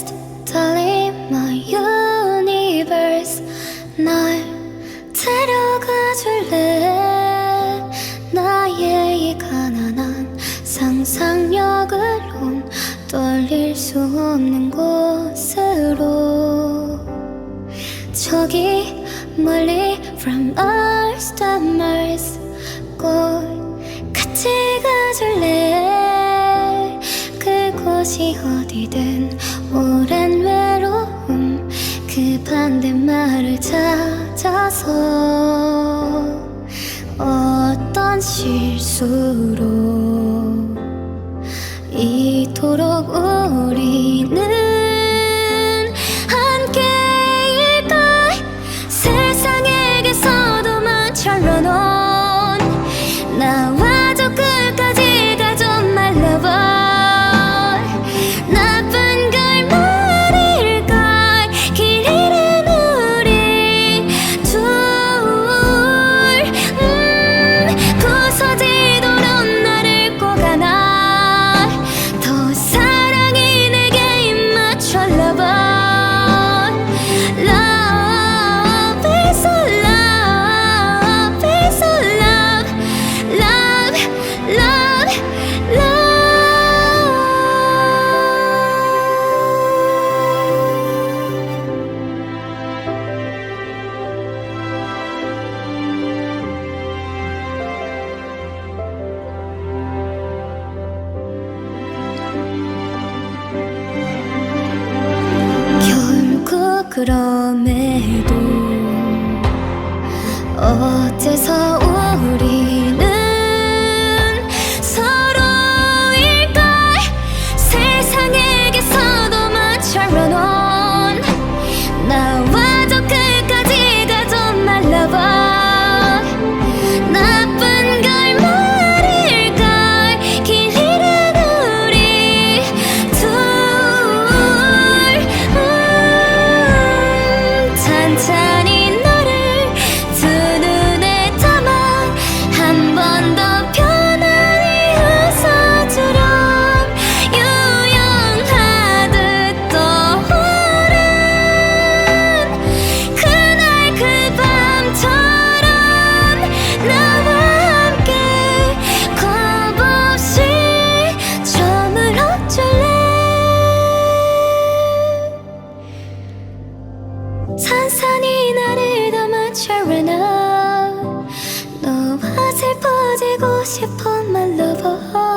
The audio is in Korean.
best 달리 my universe 날 데려가 줄래? 나의 이 가난한 상상력을 온 떨릴 수 없는 곳으로. 저기 멀리 from Earth to Mars 꼭 같이 가줄래? 그곳이 어디든 오랜 외로움 그 반대말을 찾아서 어떤 실수로 이토록 우리는 세상에게서도 많처럼 나와 그럼에도 어째서 우리 you pull my lover.